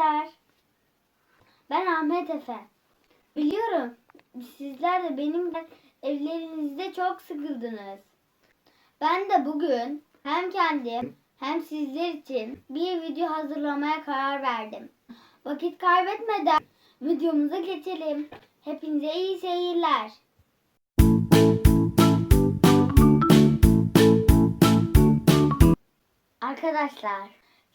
arkadaşlar. Ben Ahmet Efe. Biliyorum sizler de benim evlerinizde çok sıkıldınız. Ben de bugün hem kendim hem sizler için bir video hazırlamaya karar verdim. Vakit kaybetmeden videomuza geçelim. Hepinize iyi seyirler. Arkadaşlar,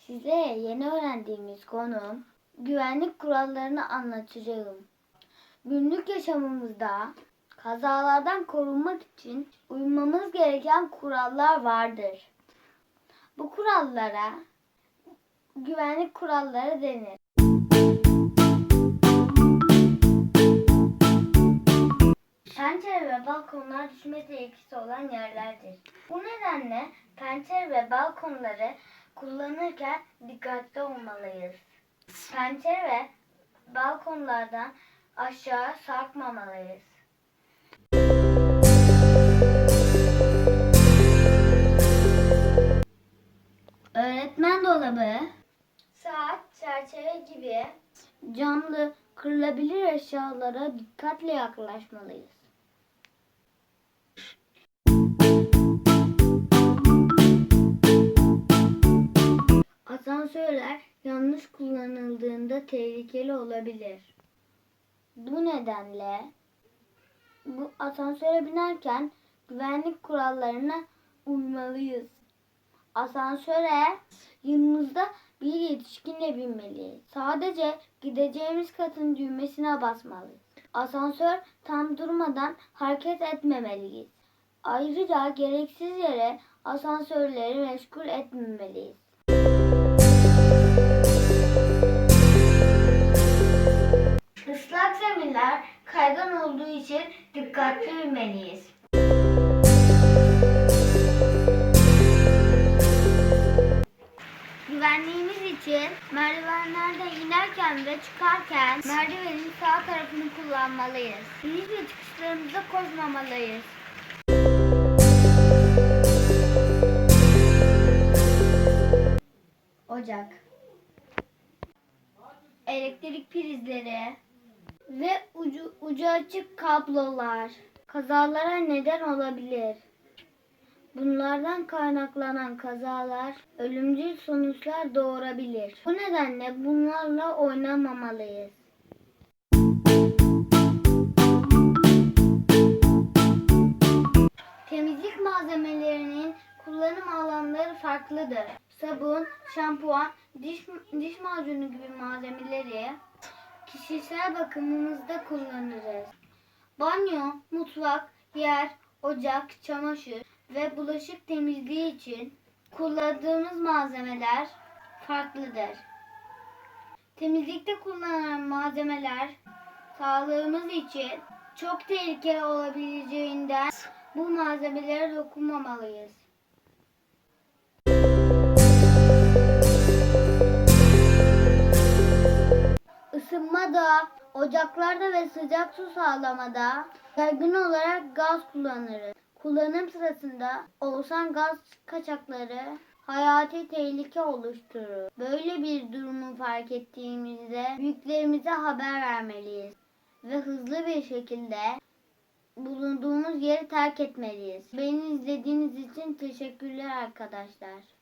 size yeni öğrendiğimiz konu güvenlik kurallarını anlatacağım. Günlük yaşamımızda kazalardan korunmak için uymamız gereken kurallar vardır. Bu kurallara güvenlik kuralları denir. Pencere ve balkonlar düşme tehlikesi olan yerlerdir. Bu nedenle pencere ve balkonları kullanırken dikkatli olmalıyız. Pencere ve balkonlardan aşağı sarkmamalıyız. Öğretmen dolabı, saat, çerçeve gibi camlı kırılabilir eşyalara dikkatle yaklaşmalıyız. Asansörler yanlış kullanıldığında tehlikeli olabilir. Bu nedenle bu asansöre binerken güvenlik kurallarına uymalıyız. Asansöre yanımızda bir yetişkinle binmeliyiz. Sadece gideceğimiz katın düğmesine basmalıyız. Asansör tam durmadan hareket etmemeliyiz. Ayrıca gereksiz yere asansörleri meşgul etmemeliyiz. Islak zeminler kaygan olduğu için dikkatli yürümeliyiz. Güvenliğimiz için merdivenlerden inerken ve çıkarken merdivenin sağ tarafını kullanmalıyız. İniş ve çıkışlarımızda koşmamalıyız. Ocak elektrik prizleri ve ucu, ucu açık kablolar kazalara neden olabilir. Bunlardan kaynaklanan kazalar ölümcül sonuçlar doğurabilir. Bu nedenle bunlarla oynamamalıyız. Temizlik malzemelerinin kullanım alanları farklıdır. Sabun, şampuan, diş, diş macunu gibi malzemeleri kişisel bakımımızda kullanırız. Banyo, mutfak, yer, ocak, çamaşır ve bulaşık temizliği için kullandığımız malzemeler farklıdır. Temizlikte kullanılan malzemeler sağlığımız için çok tehlikeli olabileceğinden bu malzemelere dokunmamalıyız. Ocaklarda ve sıcak su sağlamada yaygın olarak gaz kullanırız. Kullanım sırasında oluşan gaz kaçakları hayati tehlike oluşturur. Böyle bir durumu fark ettiğimizde büyüklerimize haber vermeliyiz ve hızlı bir şekilde bulunduğumuz yeri terk etmeliyiz. Beni izlediğiniz için teşekkürler arkadaşlar.